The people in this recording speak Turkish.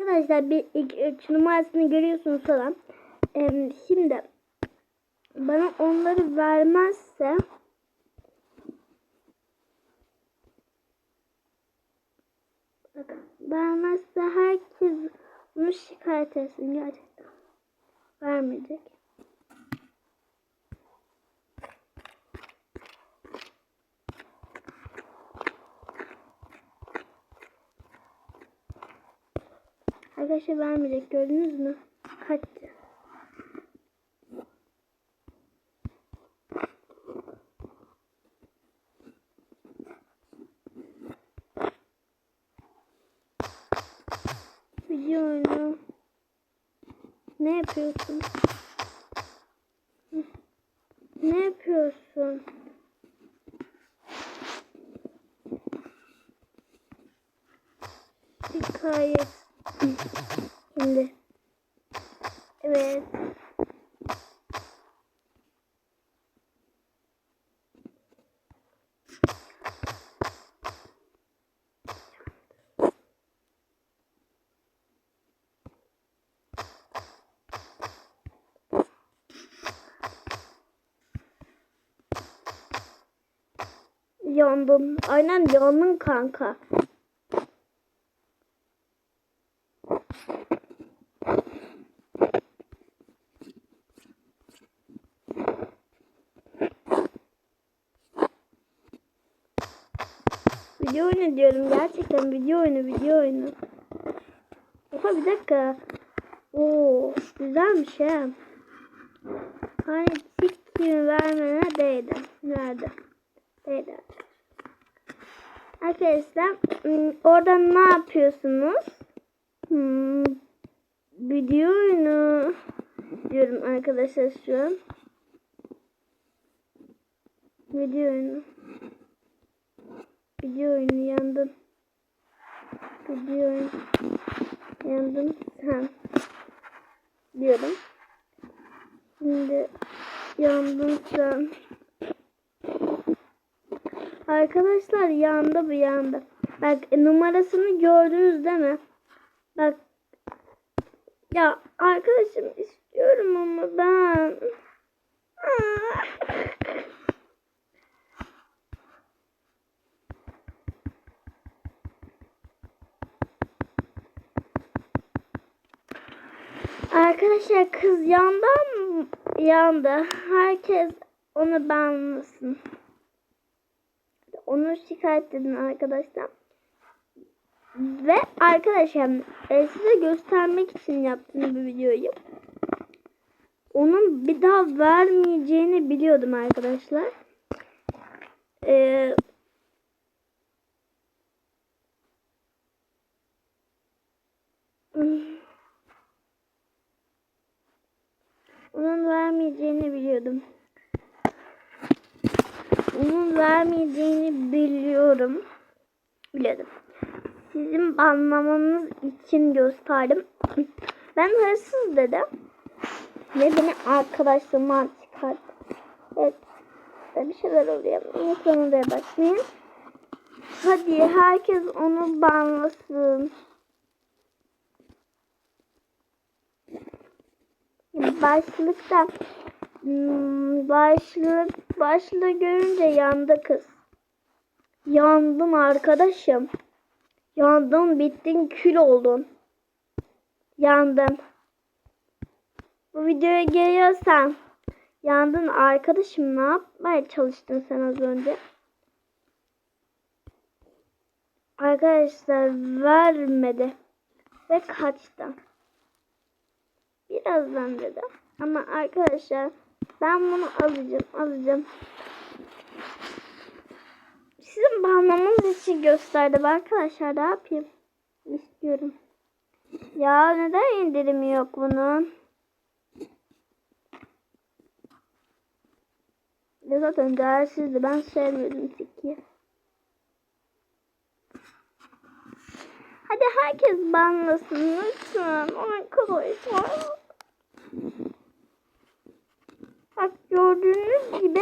Arkadaşlar bir iki, üç numarasını görüyorsunuz falan. Şimdi bana onları vermezse vermezse herkes bunu şikayet etsin gerçekten. Vermeyecek. Arkadaşlar vermeyecek gördünüz mü? Kaçtı. Video oyunu. Ne yapıyorsun? Ne yapıyorsun? Şikayet. Şimdi. Evet. Yandım. Aynen yandın kanka. Video oyunu diyorum gerçekten video oyunu video oyunu. Oha bir dakika. Oo güzelmiş he. Hani sikimi vermene değdi. Nerede? Değdi. Arkadaşlar ım, orada ne yapıyorsunuz? Hmm, video oyunu diyorum arkadaşlar şu an. Video oyunu. Video oyunu yandım. Video oyunu yandım sen diyorum. Şimdi yandım sen. Arkadaşlar yandı bu yandı. Bak numarasını gördünüz değil mi? Bak. Ya arkadaşım istiyorum ama ben. Arkadaşlar kız yandı mı? Yandı. Herkes onu beğenmesin. Onu şikayet edin arkadaşlar. Ve arkadaşlar e, size göstermek için yaptığım bu videoyu. Onun bir daha vermeyeceğini biliyordum arkadaşlar. Ee, onun vermeyeceğini biliyordum. Onun vermeyeceğini biliyorum. Biliyordum. Sizin anlamanız için gösterdim. Ben hırsız dedim. Ve beni arkadaşlarıma çıkarttı. Evet. Bir şeyler oluyor. Lütfen oraya bakmayın. Hadi herkes onu banlasın. Başlıkta hmm, başlık başlığı görünce yandı kız. Yandın arkadaşım. Yandın bittin kül oldun. Yandın. Bu videoya geliyorsan yandın arkadaşım ne yapmaya çalıştın sen az önce? Arkadaşlar vermedi ve kaçtı. Birazdan dedi. Ama arkadaşlar ben bunu alacağım alacağım. Sizin banlamanız için gösterdim arkadaşlar ne yapayım? İstiyorum. Ya neden indirimi yok bunun? Ya zaten değersizdi. Ben sevmiyordum Tiki. Hadi herkes banlasın lütfen arkadaşlar. Bak gördüğünüz gibi